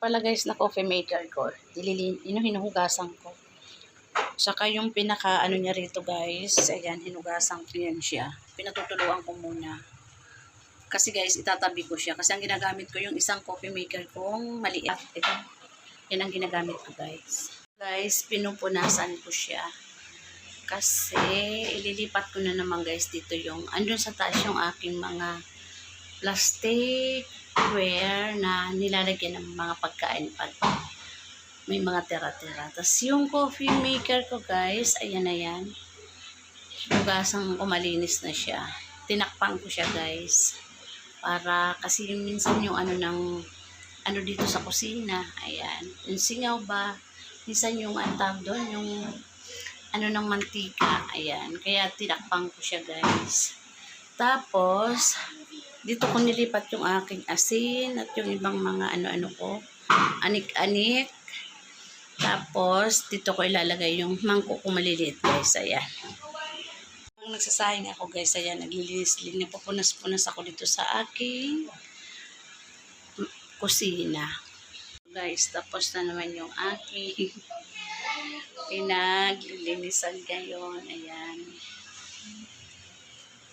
pala guys na coffee maker ko. Dililin, hinuhugasan ko. Saka yung pinaka ano niya rito guys, ayan, hinugasan ko yan siya. Pinatutuluan ko muna. Kasi guys, itatabi ko siya. Kasi ang ginagamit ko yung isang coffee maker kong maliit. Ito, yan ang ginagamit ko guys. Guys, pinupunasan ko siya. Kasi ililipat ko na naman guys dito yung, andun sa taas yung aking mga plastic ware na nilalagyan ng mga pagkain pag may mga tira-tira. Tapos yung coffee maker ko guys, ayan na yan. Hugasang ko na siya. Tinakpan ko siya guys. Para kasi minsan yung ano ng ano dito sa kusina. Ayan. Yung singaw ba? Minsan yung ang tawag doon, yung ano ng mantika. Ayan. Kaya tinakpan ko siya guys. Tapos, dito ko nilipat yung aking asin at yung ibang mga ano-ano ko. Anik-anik. Tapos, dito ko ilalagay yung mangkok ko maliliit guys. Ayan. Ang nagsasayang ako guys, ayan, naglilinis-linis, napupunas-punas ako dito sa aking kusina. Guys, tapos na naman yung aking pinaglilinisan ngayon. Ayan.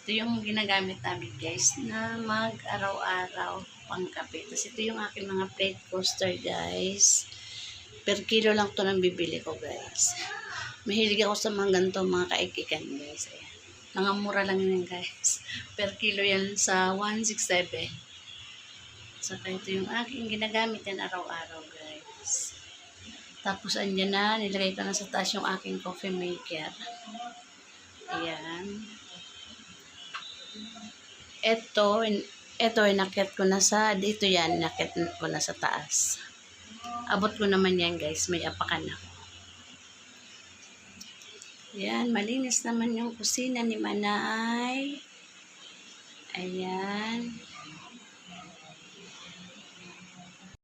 Ito yung ginagamit namin guys na mag-araw-araw pang kape. Tapos ito yung aking mga plate coaster guys. Per kilo lang to nang bibili ko guys. Mahilig ako sa mga ganito mga kaikikan guys. Ayan. Mga mura lang yan guys. Per kilo yan sa 167. Saka ito yung aking ginagamit yan araw-araw guys. Tapos andyan na, nilagay ko na sa taas yung aking coffee maker. Ayan. Ito, ito, inakit ko na sa, dito yan, inakit ko na sa taas. Abot ko naman yan guys, may apakan ako. Ayan, malinis naman yung kusina ni Manay. Ayan.